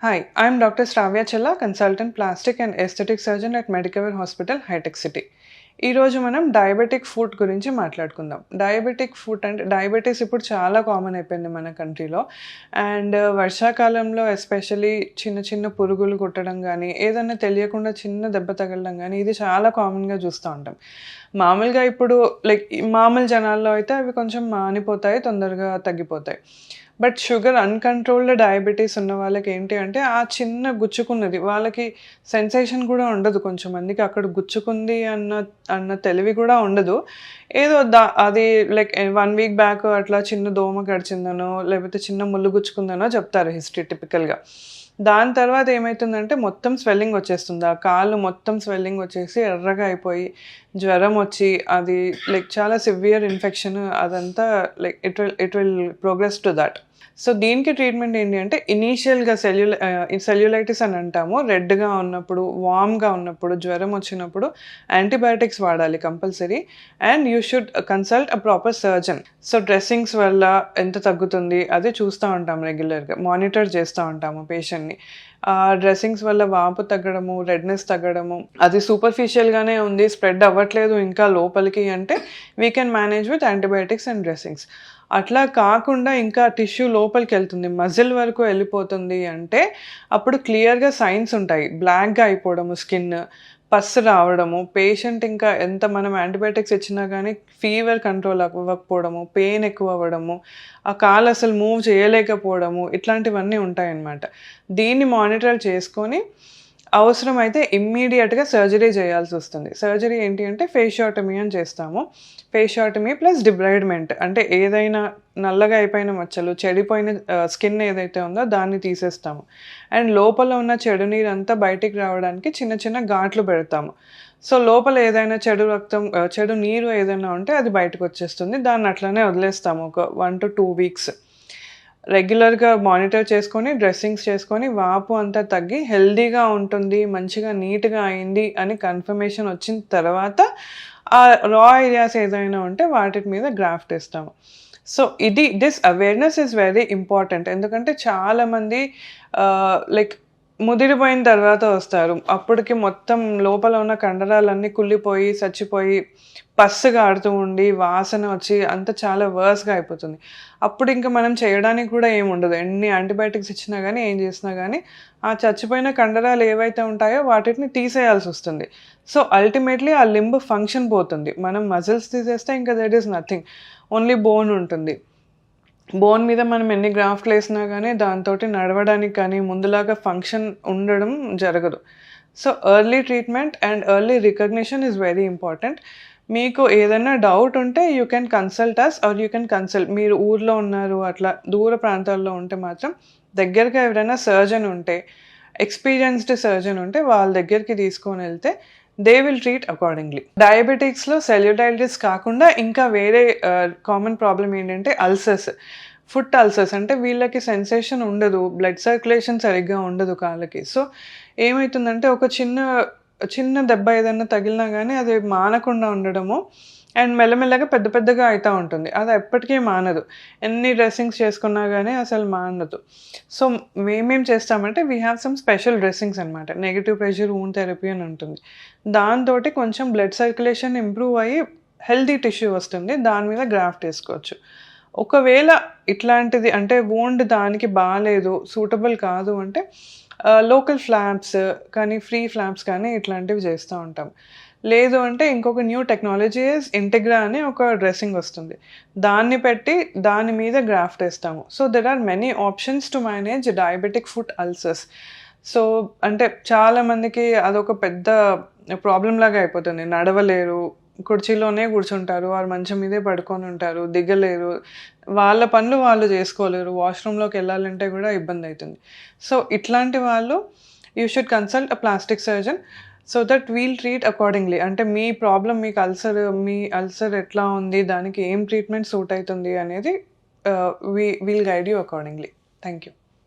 Hi, I'm Dr. Sravya Chilla, consultant plastic and aesthetic surgeon at Medicover Hospital, High Tech City. ఈరోజు మనం diabetic food గురించి మాట్లాడుకుందాం. Diabetic food అంటే diabetes ఇప్పుడు చాలా కామన్ అయిపోయింది మన కంట్రీలో అండ్ uh, వర్షాకాలంలో ఎస్పెషలీ చిన్న చిన్న పురుగులు కుట్టడం కానీ ఏదైనా తెలియకుండా చిన్న దెబ్బ తగలడం కానీ ఇది చాలా కామన్గా చూస్తూ ఉంటాం. మామూలుగా ఇప్పుడు లైక్ మామూలు జనాల్లో అయితే అవి కొంచెం మానిపోతాయి తొందరగా తగ్గిపోతాయి. బట్ షుగర్ అన్కంట్రోల్డ్ డయాబెటీస్ ఉన్న వాళ్ళకి ఏంటి అంటే ఆ చిన్న గుచ్చుకున్నది వాళ్ళకి సెన్సేషన్ కూడా ఉండదు కొంచెం. మందికి అక్కడ గుచ్చుకుంది అన్న అన్న తెలివి కూడా ఉండదు. ఏదో దా అది లైక్ వన్ వీక్ బ్యాక్ అట్లా చిన్న దోమ గడిచిందనో లేకపోతే చిన్న ముళ్ళు గుచ్చుకుందనో చెప్తారు హిస్టరీ టిపికల్గా దాని తర్వాత ఏమవుతుందంటే మొత్తం స్వెల్లింగ్ వచ్చేస్తుంది. ఆ కాళ్ళు మొత్తం స్వెల్లింగ్ వచ్చేసి ఎర్రగా అయిపోయి జ్వరం వచ్చి అది లైక్ చాలా సివియర్ ఇన్ఫెక్షన్ అదంతా like it will it will progress to that so దీనికి ట్రీట్మెంట్ ఏంటి అంటే ఇనీషియల్గా సెల్యుల సెల్యులైటిస్ అని అంటాము. రెడ్గా ఉన్నప్పుడు వామ్గా ఉన్నప్పుడు జ్వరం వచ్చినప్పుడు యాంటీబయాటిక్స్ వాడాలి compulsory and you should consult a proper surgeon so dressings వల్ల ఎంత తగ్గుతుంది అది చూస్తూ ఉంటాం రెగ్యులర్గా మానిటర్ చేస్తూ ఉంటాము పేషెంట్ని డ్రెస్సింగ్స్ వల్ల వాపు తగ్గడము రెడ్నెస్ తగ్గడము అది సూపర్ఫిషియల్గానే ఉంది స్ప్రెడ్ అవ్వట్లేదు ఇంకా లోపలికి అంటే we can manage with antibiotics and dressings అట్లా కాకుండా ఇంకా టిష్యూ లోపలికి వెళ్తుంది మజిల్ వరకు వెళ్ళిపోతుంది అంటే అప్పుడు క్లియర్గా సైన్స్ ఉంటాయి. బ్లాక్గా అయిపోవడము స్కిన్ పస్సు రావడము పేషెంట్ ఇంకా ఎంత మనం యాంటీబయాటిక్స్ ఇచ్చినా కానీ ఫీవర్ కంట్రోల్ అవ్వకపోవడము పెయిన్ ఎక్కువ అవ్వడము ఆ కాలు అసలు మూవ్ చేయలేకపోవడము ఇట్లాంటివన్నీ ఉంటాయన్నమాట. దీన్ని మానిటర్ చేసుకొని అవసరమైతే ఇమ్మీడియట్గా సర్జరీ చేయాల్సి వస్తుంది. సర్జరీ ఏంటి అంటే ఫేషియాటమీ అని చేస్తాము. ఫేషియాటమీ ప్లస్ డిబ్రైడ్మెంట్ అంటే ఏదైనా నల్లగా అయిపోయిన మచ్చలు చెడిపోయిన స్కిన్ ఏదైతే ఉందో దాన్ని తీసేస్తాము. అండ్ లోపల ఉన్న చెడు నీరు అంతా బయటికి రావడానికి చిన్న చిన్న ఘాట్లు పెడతాము. సో లోపల ఏదైనా చెడు రక్తం చెడు నీరు ఏదైనా ఉంటే అది బయటకు వచ్చేస్తుంది. దాన్ని అట్లనే వదిలేస్తాము. ఒక వన్ టు టూ వీక్స్ రెగ్యులర్గా మానిటర్ చేసుకొని డ్రెస్సింగ్స్ చేసుకొని వాపు అంతా తగ్గి హెల్దీగా ఉంటుంది మంచిగా నీట్గా అయింది అని కన్ఫర్మేషన్ వచ్చిన తర్వాత ఆ రా ఏరియాస్ ఏదైనా ఉంటే వాటి మీద గ్రాఫ్ట్ ఇస్తాము. సో ఇది this awareness is very important. ఎందుకంటే చాలామంది లైక్ ముదిరిపోయిన తర్వాత వస్తారు. అప్పటికి మొత్తం లోపల ఉన్న కండరాలన్నీ కుళ్ళిపోయి చచ్చిపోయి పస్సుగా ఆడుతూ ఉండి వాసన వచ్చి అంత చాలా వర్స్గా అయిపోతుంది. అప్పుడు ఇంకా మనం చేయడానికి కూడా ఏమి ఉండదు. ఎన్ని యాంటీబయాటిక్స్ ఇచ్చినా కానీ ఏం చేసినా కానీ ఆ చచ్చిపోయిన కండరాలు ఏవైతే ఉంటాయో వాటిని తీసేయాల్సి వస్తుంది. సో అల్టిమేట్లీ ఆ లింబ్ ఫంక్షన్ పోతుంది. మనం మజిల్స్ తీసేస్తే ఇంకా that is nothing. Only bone ఉంటుంది. బోన్ మీద మనం ఎన్ని గ్రాఫ్ట్లు వేసినా కానీ దాంతో నడవడానికి కానీ ముందులాగా ఫంక్షన్ ఉండడం జరగదు. So early treatment and early recognition is very important. మీకు ఏదైనా డౌట్ ఉంటే you can consult us or you can consult. మీరు ఊర్లో ఉన్నారు అట్లా దూర ప్రాంతాల్లో ఉంటే మాత్రం దగ్గరగా ఎవరైనా సర్జన్ ఉంటే ఎక్స్పీరియన్స్డ్ సర్జన్ ఉంటే వాళ్ళ దగ్గరికి తీసుకొని వెళ్తే దే విల్ ట్రీట్ అకార్డింగ్లీ డయాబెటిక్స్లో సెల్యుడైటిస్ కాకుండా ఇంకా వేరే కామన్ ప్రాబ్లం ఏంటంటే అల్సర్స్ ఫుట్ అల్సర్స్ అంటే వీళ్ళకి సెన్సేషన్ ఉండదు. బ్లడ్ సర్క్యులేషన్ సరిగ్గా ఉండదు కాళ్ళకి. సో ఏమవుతుందంటే ఒక చిన్న చిన్న దెబ్బ ఏదైనా తగిలినా కానీ అది మానకుండా ఉండడము అండ్ మెల్లమెల్లగా పెద్ద పెద్దగా అవుతూ ఉంటుంది. అది ఎప్పటికీ మానదు. ఎన్ని డ్రెస్సింగ్స్ చేసుకున్నా కానీ అసలు మానదు. సో మేమేం చేస్తామంటే we have some special dressings అనమాట నెగిటివ్ ప్రెషర్ ఊన్ థెరపీ అని ఉంటుంది. దాంతో కొంచెం బ్లడ్ సర్క్యులేషన్ ఇంప్రూవ్ అయ్యి హెల్దీ టిష్యూ వస్తుంది. దాని మీద గ్రాఫ్ట్ వేసుకోవచ్చు. ఒకవేళ ఇట్లాంటిది అంటే ఓన్డ్ దానికి బాగాలేదు సూటబుల్ కాదు అంటే uh, లోకల్ ఫ్లాప్స్ కానీ ఫ్రీ ఫ్లాప్స్ కానీ ఇట్లాంటివి చేస్తూ ఉంటాం. లేదు అంటే ఇంకొక న్యూ టెక్నాలజీ ఇంటిగ్రా అనే ఒక డ్రెస్సింగ్ వస్తుంది. దాన్ని పెట్టి దాని మీద గ్రాఫ్ట్ వేస్తాము. So there are many options to manage diabetic foot ulcers so అంటే చాలామందికి అదొక పెద్ద ప్రాబ్లం లాగా అయిపోతుంది. నడవలేరు కుర్చీలోనే కూర్చుంటారు వారు మంచం మీదే పడుకొని ఉంటారు దిగలేరు. వాళ్ళ పనులు వాళ్ళు చేసుకోలేరు. వాష్రూమ్లోకి వెళ్ళాలంటే కూడా ఇబ్బంది అవుతుంది. సో ఇట్లాంటి వాళ్ళు you should consult a plastic surgeon so that we'll treat accordingly అంటే మీ ప్రాబ్లం మీకు అల్సర్ మీ అల్సర్ ఎట్లా ఉంది దానికి ఏం ట్రీట్మెంట్ సూట్ అవుతుంది అనేది we we'll guide you accordingly thank you